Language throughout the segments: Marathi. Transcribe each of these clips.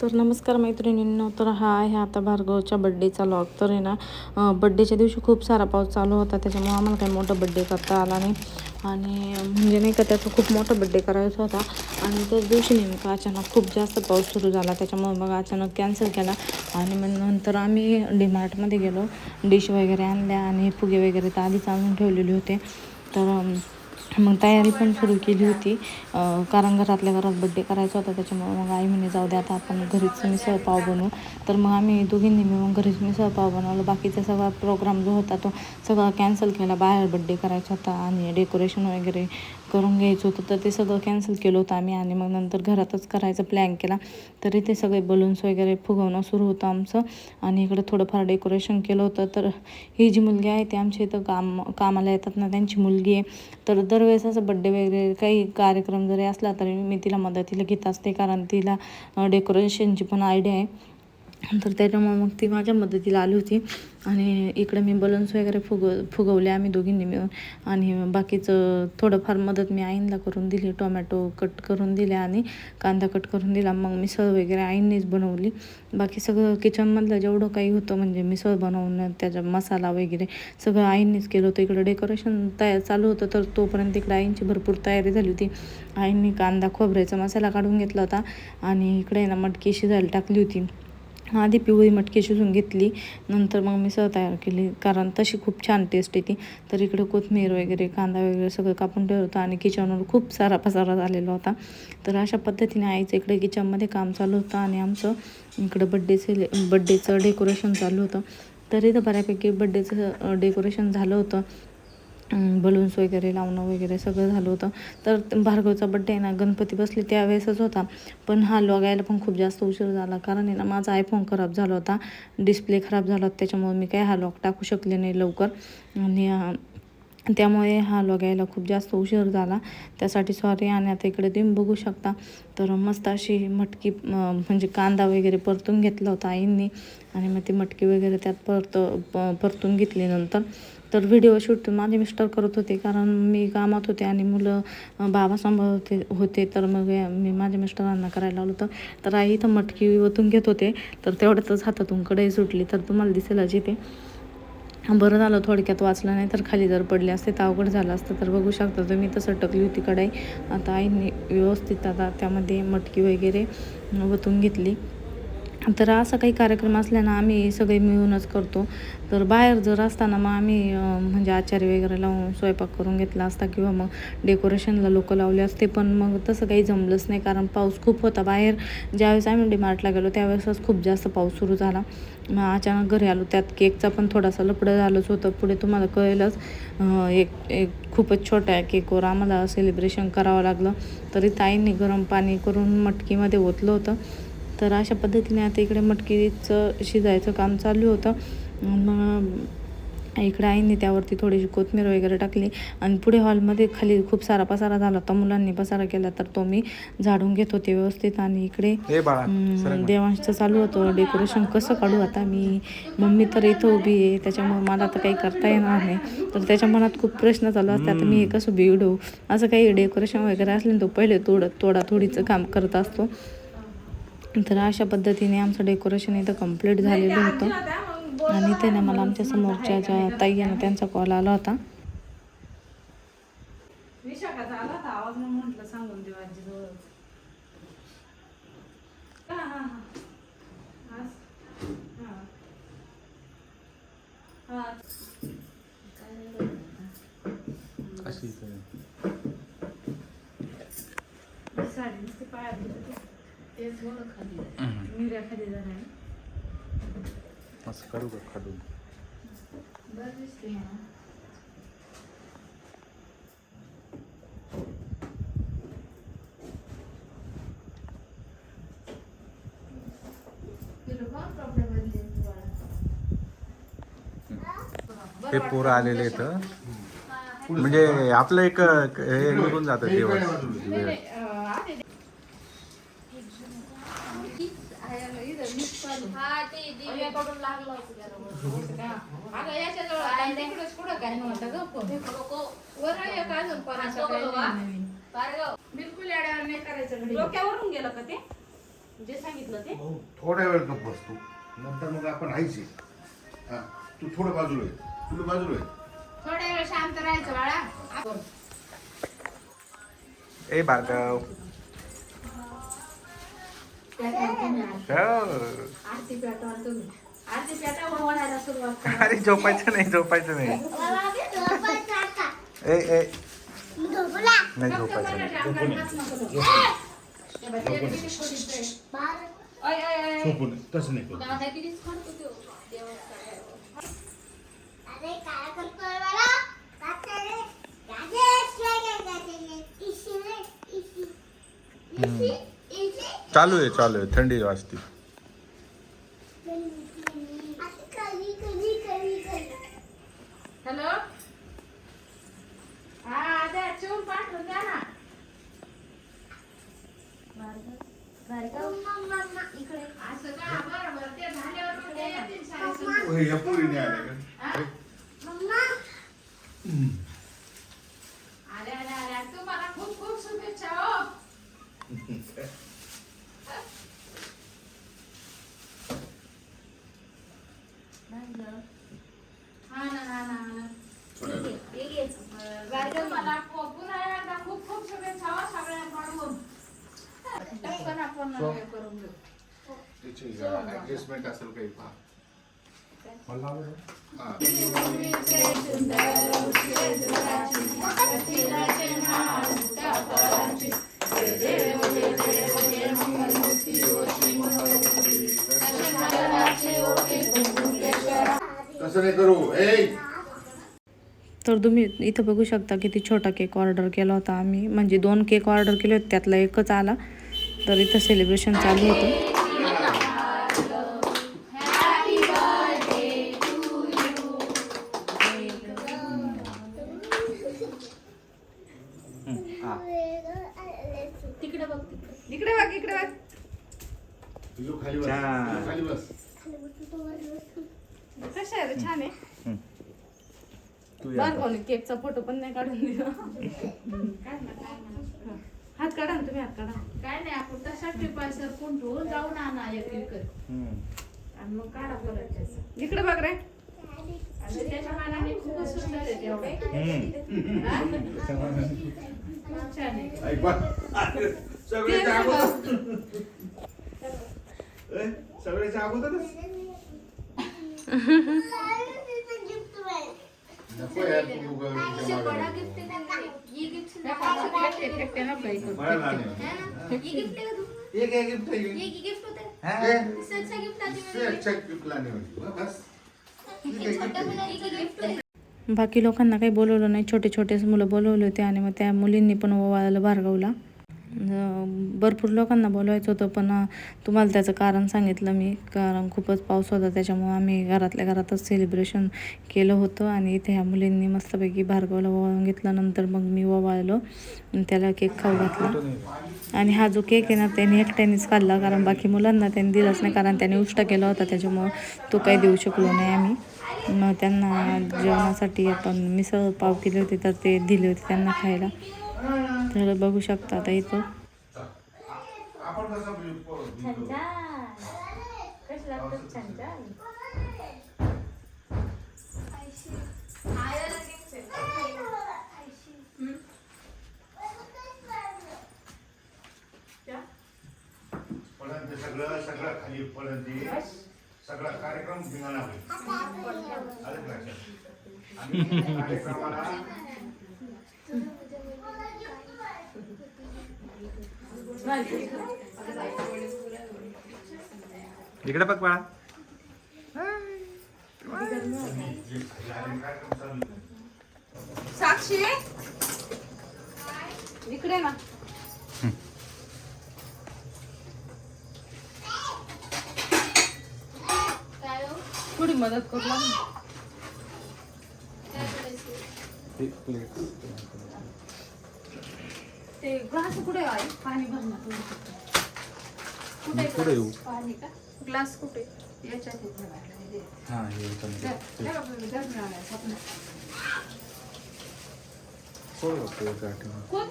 तर नमस्कार मैत्रिणींनो तर हा आहे आता भार्गवच्या बड्डेचा लॉग तर आहे ना बड्डेच्या दिवशी खूप सारा पाऊस चालू होता त्याच्यामुळे आम्हाला काही मोठा बड्डे करता आला नाही. आणि म्हणजे नाही का त्याचा खूप मोठा बड्डे करायचा होता. आणि त्याच दिवशी नेमका अचानक खूप जास्त पाऊस सुरू झाला त्याच्यामुळे मग अचानक कॅन्सल केला. आणि मग नंतर आम्ही डीमार्टमध्ये गेलो. डिश वगैरे आणल्या आणि फुगे वगैरे तर आधीच आणून ठेवलेले होते. तर मग तयारी पण सुरू केली होती. कारण घरातल्या घरात बड्डे करायचा होता त्याच्यामुळे मग आई म्हणे जाऊ दे आता आपण घरीच मिसळपाव बनवू. तर मग आम्ही दोघींनी मिळून घरीच मिसळपाव बनवलं. बाकीचा सगळा प्रोग्राम जो होता तो सगळा कॅन्सल केला. बाहेर बड्डे करायचा होता आणि डेकोरेशन वगैरे करून घ्यायचं होतं तर ते सगळं कॅन्सल केलं होतं आम्ही आणि मग नंतर घरातच करायचा प्लॅन केला. तरी ते सगळे बलून्स वगैरे फुगवणं सुरू होतं आमचं आणि इकडं थोडंफार डेकोरेशन केलं होतं. तर ही जी मुलगी आहे ती आमच्या इथं काम कामाला येतात ना त्यांची मुलगी आहे. तर दरवेळेस असं बड्डे वगैरे काही कार्यक्रम जरी असला तरी मी तिला मदतीला घेत असते कारण तिला डेकोरेशनची पण आयडिया आहे. तर त्याच्यामुळे मग ती माझ्या मदतीला आली होती. आणि इकडे मी बलून्स वगैरे फुग फुगवले आम्ही दोघींनी मिळून. आणि बाकीचं थोडंफार मदत मी आईंना करून दिली टोमॅटो कट करून दिले आणि कांदा कट करून दिला. मग मिसळ वगैरे आईंनीच बनवली. बाकी सगळं किचनमधलं जेवढं काही होतं म्हणजे मिसळ बनवणं त्याचा मसाला वगैरे सगळं आईंनीच केलं होतं. इकडं डेकोरेशन तयार चालू होतं तर तोपर्यंत इकडे आईंची भरपूर तयारी झाली होती. आईंनी कांदा खोबऱ्याचा मसाला काढून घेतला होता. आणि इकडे ना मटकी शिजायला टाकली होती. आधी पिवळी मटकी शिजून घेतली नंतर मग मिसळ तयार केली. कारण तशी खूप छान टेस्ट येते. तर इकडे कोथमीर वगैरे कांदा वगैरे सगळं कापून ठेवलं होतं आणि किचनवर खूप सारा पसारा झालेला होता. तर अशा पद्धतीने आईचं इकडे किचनमध्ये काम चालू होतं आणि आमचं इकडं बड्डे सेले बड्डेचं डेकोरेशन चालू होतं. तर इथं बऱ्यापैकी बड्डेचं डेकोरेशन झालं होतं. बलून्स वगैरे लावणं वगैरे सगळं झालं होतं. तर भार्गवचा बड्डे आहे ना गणपती बसले त्यावेळेसच होता. पण हा लॉगायला पण खूप जास्त उशीर झाला. कारण आहे ना माझा आयफोन खराब झाला होता. डिस्प्ले खराब झाला होता. त्याच्यामुळे मी काय हा लॉग टाकू शकले नाही लवकर. आणि त्यामुळे हा लॉग यायला खूप जास्त उशीर झाला. त्यासाठी सॉरी आणि आता इकडे तुम्ही बघू शकता. तर मस्त अशी मटकी म्हणजे कांदा वगैरे परतून घेतला होता आईंनी. आणि मग ती मटकी वगैरे त्यात परत प- परतून घेतली नंतर. तर व्हिडिओ शूट माझे मिस्टर करत होते कारण मी कामात होते आणि मुलं बाबा सांभाळत होते होते तर मग मी माझ्या मिस्टरांना करायला लावलं होतं. तर आई इथं मटकी ओतून घेत होते तर तेवढ्यातच हातातून कढई सुटली तर तुम्हाला दिसेलच इथे. बरं झालं थोडक्यात वाचलं नाही तर खाली जर पडले असते तर अवघड झालं असतं. तर बघू शकता तुम्ही तसं टकली होती कढाई. आता आईने व्यवस्थित आता त्यामध्ये मटकी वगैरे ओतून घेतली. तर असा काही कार्यक्रम असल्यानं आम्ही सगळे मिळूनच करतो. तर बाहेर जर असताना मग आम्ही म्हणजे आचारी वगैरे लावून स्वयंपाक करून घेतला असता किंवा मग डेकोरेशनला लोक लावले असते पण मग तसं काही जमलंच नाही कारण पाऊस खूप होता. बाहेर ज्यावेळेस आम्ही डीमार्टला गेलो त्यावेळेसच खूप जास्त पाऊस सुरू झाला. मग अचानक घरी आलो त्यात केकचा पण थोडासा लपडं झालंच होतं. पुढे तुम्हाला कळेलच एक एक खूपच छोट्या केकवर आम्हाला सेलिब्रेशन करावं लागलं. तरी ताईंनी गरम पाणी करून मटकीमध्ये ओतलं होतं. तर अशा पद्धतीने आता इकडे मटकीचं शिजायचं काम चालू होतं. मग इकडे आईने त्यावरती थोडीशी कोथिंबीर वगैरे टाकली. आणि पुढे हॉलमध्ये खाली खूप सारा पसारा झाला होता. मुलांनी पसारा केला तर तो मी झाडून घेत होते व्यवस्थित. आणि इकडे देवांशचं चालू होतं. डेकोरेशन कसं काढू आता मी मम्मी तर इथं उभी आहे. त्याच्यामुळे मला तर काही करता येणार नाही. तर त्याच्या मनात खूप प्रश्न चालू असतात. आता मी हे कसं बिघडवू असं काही डेकोरेशन वगैरे असले ना तो पहिले तोड तोडा थोडीचं काम करत असतो. तर अशा पद्धतीने आमचं डेकोरेशन इथं कंप्लीट झालेलं होतं आणि ते ना मला आमच्या समोरच्या ज्या ताई आहे ना त्यांचा कॉल आला होता विशाखाचा आला होता आवाज मग म्हटलं सांगून देऊ आजी जवळच हा हा हा आज? हा. हा. अशी ही. असं काढू का तुम्हाला? ते पोरं आलेले इथं म्हणजे आपलं एक हे निघून जातं वेळ. अगं याच्याजवळ आता तिकडंच कुठं काय नव्हतं गं पण. वर आहे एक अजून कोणाचं काही नाही नवीन. बिलकुल येड्यावर नाही करायचं घडी. डोक्यावरून गेलं का ते? जे सांगितलं ते? थोड्या वेळ गप्प बसतो नंतर मग आपण हा तू थोडं बाजूला आहे थोडं बाजूला आहे थोड्या वेळ शांत राहायचं बाळा. ए भार्गव अरे झोपायचं नाही झोपायचं नाही. ए ए. नाही झोपायचं नाही. झोपून चालू आहे चालू आहे. थंडी वाजते आता कधी कधी कधी कधी हॅलो हा द्या चिवून पाठवून द्या ना मम्मा इकडे असं का बरं बरं ते झाल्यावर मग ते येतील साडेसहा. होय, या पोरीने आल्या का? हा? मम्मा अरे अरे अरे तुम्हाला खूप खूप शुभेच्छा हो हा ना हा ना हा ना बरं, तुम्हाला पु- पुन्हा एकदा खूप खूप शुभेच्छा हो सगळ्यांकडून टपकन आपण हे करून घेऊ तिची ऍडजस्टमेंट असेल काही तसं नाही करू? ए तर तुम्ही इथं बघू शकता किती छोटा केक ऑर्डर केला होता आम्ही. म्हणजे दोन केक ऑर्डर केले होते त्यातला एकच आला. तर इथं सेलिब्रेशन चालू होतं. तुझं खाली बस. छान. तुझं खाली बस. कशा आहे रे? छान आहे. तू या. आता. भार्गवने केकचा फोटो पण नाही काढून दिला. काय ना काय ना हात काढा ना तुम्ही हात काढा. काय नाही आपण तसा टिपाय सर कुंठून जाऊन आणा एक विकत हम्म. आणि मग काढा परत त्याचं. इकडे बघ रे. आणि त्याच्या मानाने खूपच सुंदर आहे तेवढे खूप छान आहे. ऐक बा. सगळ्याच्या अगोदर ए, सगळ्याच्या अगोदरच? नको यार तू उगा तुझ्या मागे. मला. हे गिफ्ट हे? होती. बस हे gift आहे? बाकी लोकांना काही बोलवलं नाही. छोटे छोटेच मुलं बोलवले होते आणि मग त्या मुलींनी पण ओवाळायला भार्गवला भरपूर लोकांना बोलवायचं होतं पण तुम्हाला त्याचं कारण सांगितलं मी. कारण खूपच पाऊस होता त्याच्यामुळं आम्ही घरातल्या घरातच सेलिब्रेशन केलं होतं आणि इथे ह्या मुलींनी मस्तपैकी भार्गवला ओवाळून घेतल्यानंतर मग मी ओवाळलो त्याला केक खाऊ घातला. आणि हा जो केक आहे ना त्याने एकट्यानेच खाल्ला कारण बाकी मुलांना त्यांनी दिलाच नाही कारण त्याने उष्ट केला होता त्याच्यामुळं तो काही देऊ शकलो नाही आम्ही. मग त्यांना जेवणासाठी आपण मिसळ पाव केले होते तर ते दिले होते त्यांना खायला. तर बघू शकता आता इथं आपण कसं म्हणजे प- पळण ते सगळं सगळं खाली पळण ते सगळा कार्यक्रम धिंगाणा होईल आलं का लक्षात? आणि कार्यक्रमाला इकडे बघ बाळा. साक्षी इकडे ना थोडी मदत करू लाग ना. ते ग्लास कुठे आहे? पाणी भरणार मी पुढे येऊ. पाणी का? ग्लास कुठे? याच्यात. हे. हा हे मिळाला, स्वप्न.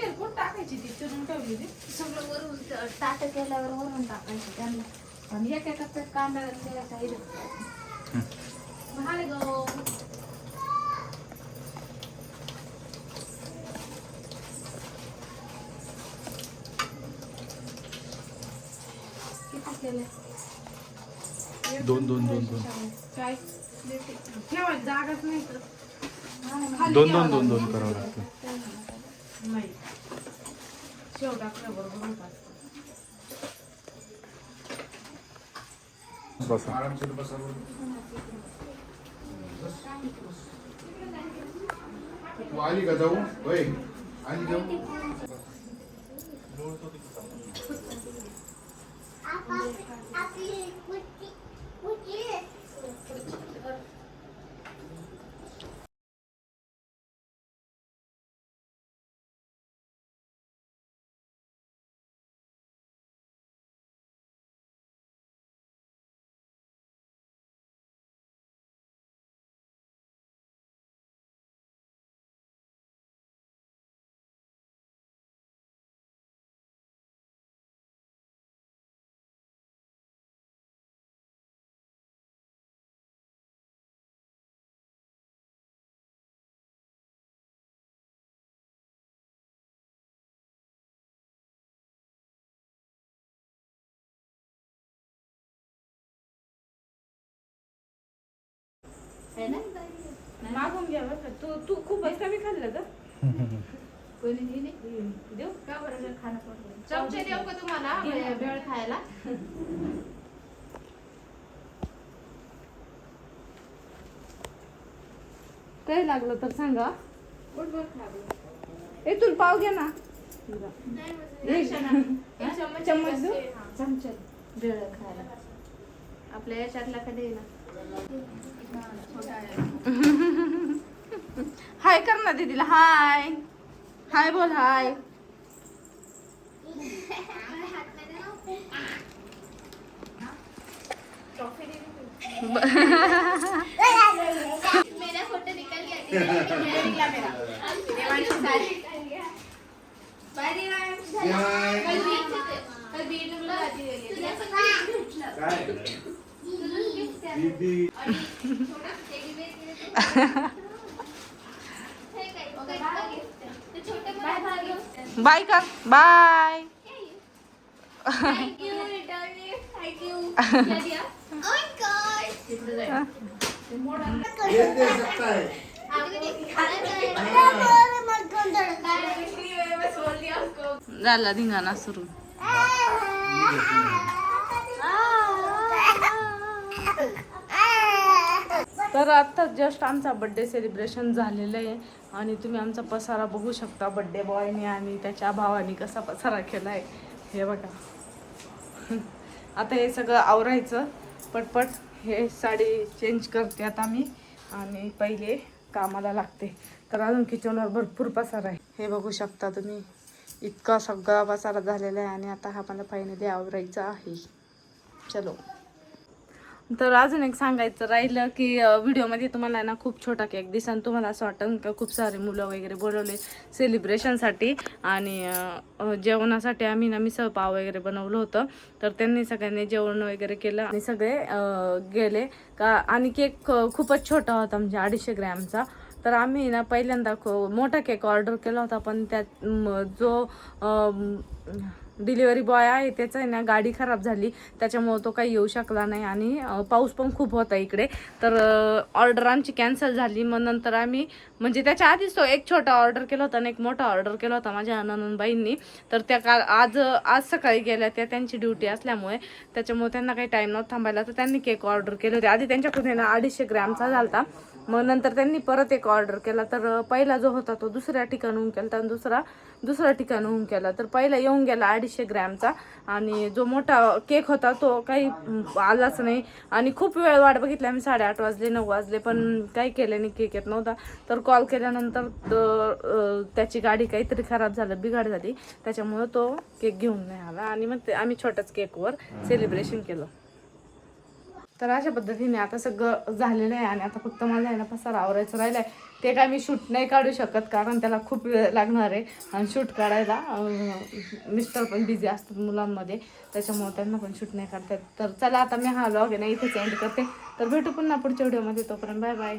एक कोण टाकायची ती? चिरून ठेवली ती सगळं वरून ताट केल्यावर वरून टाकायचं त्यांना. आणि एका कप्प्यात कांदा द्यायचा इथं. गो. दोन दोन दोन दोन. काय जागाच नाही तर खाली दोन दोन दोन दोन करावं लागतं. नाही शेव टाकल्याबरोबर होतात बसा. आरामशीर बसा तू आली का जाऊ? होय. आली जाऊ आपली कुठली Bu cins. मागून घ्या बरं. तू तू खूपच कमी खाल्लं का कोणी दिली देऊ. का बरं जर खाणं पडलं? चमचे देऊ का तुम्हाला? घे, भेळ खायला? काही लागलं तर सांगा? पोटभर खा बरं. ए तुला पाव घे ना. चम्मच देऊ? भेळ खायला. आपल्या याच्यातला कधी ना. हाय कर ना दीदीला हाय हाय बोल हाय मेरा फोटो निकल गया निकला मेरा Devanshi sorry bye Devansh bye. कल बीच कल बीच में आती है तुझे पण काय गिफ्ट दीदी बाय बाय. बाय कर बाय थैंक यू रिटर्न तर आता जस्ट आमचा बड्डे सेलिब्रेशन झालेलं आहे. आणि तुम्ही आमचा पसारा बघू शकता बड्डे बॉयने आणि त्याच्या भावाने कसा पसारा केला आहे हे बघा. आता हे सगळं आवरायचं. पटपट हे साडी चेंज करते आता मी. आणि पहिले कामाला लागते. तर अजून किचनवर भरपूर पसारा आहे. हे बघू शकता तुम्ही. इतका सगळा पसारा झालेला आहे आणि आता हा मला फायनली आवरायचा आहे. चलो. तर अजून एक सांगायचं राहिलं की व्हिडिओमध्ये तुम्हाला ना खूप छोटा केक दिसन. तुम्हाला असं वाटतं का खूप सारे मुलं वगैरे बोलवले सेलिब्रेशनसाठी आणि जेवणासाठी आम्ही ना मिसळ पाव वगैरे बनवलं होतं. तर त्यांनी सगळ्यांनी जेवण वगैरे केलं आणि सगळे गेले. का आणि केक खूपच छोटा होता म्हणजे अडीचशे ग्रॅमचा. तर आम्ही ना पहिल्यांदा मोठा केक ऑर्डर केला होता. पण त्यात म, जो डिलिव्हरी बॉय आहे त्याचं आहे ना गाडी खराब झाली त्याच्यामुळं तो काही येऊ शकला नाही आणि पाऊस पण खूप होता इकडे. तर ऑर्डर आमची कॅन्सल झाली. मग नंतर आम्ही म्हणजे त्याच्या आधीच तो एक छोटा ऑर्डर केला होता आणि एक मोठा ऑर्डर केला होता माझ्या ननंदबाईंनी. तर त्या काल आज आज सकाळी गेल्या त्या त्यांची ड्युटी असल्यामुळे त्याच्यामुळे त्यांना काही टाईम नव्हता थांबायला. तर त्यांनी केक ऑर्डर केले होते. आधी त्यांच्याकडून ना अडीचशे ग्रॅमचा झाला मग नंतर त्यांनी परत एक ऑर्डर केला. तर पहिला जो होता तो दुसऱ्या ठिकाणहून केला आणि दुसरा दुसऱ्या ठिकाणहून केला. तर पहिला येऊन गेला अडीचशे ग्रॅमचा. आणि जो मोठा केक होता तो काही आलाच नाही. आणि खूप वेळ वाट बघितली आम्ही साडेआठ वाजले नऊ वाजले पण काही केलं नाही केक येत नव्हता. तर कॉल केल्यानंतर त्याची गाडी काहीतरी खराब झालं बिघाड झाली. त्याच्यामुळं तो केक घेऊन नाही आला. आणि मग ते आम्ही छोट्याच केकवर सेलिब्रेशन केलं. तर अशा पद्धतीने आता सगळं झालेलं आहे आणि आता फक्त मला आहे ना पसारा आवरायचं राहिलं आहे ते काय मी शूट नाही काढू शकत कारण त्याला खूप वेळ लागणार आहे. आणि शूट काढायला मिस्टर पण बिझी असतात मुलांमध्ये त्याच्यामुळे त्यांना पण शूट नाही काढतात तर चला आता मी हा लॉग आहे ना इथेच एंड करते. तर भेटू पुन्हा पुढच्या व्हिडिओमध्ये तोपर्यंत बाय बाय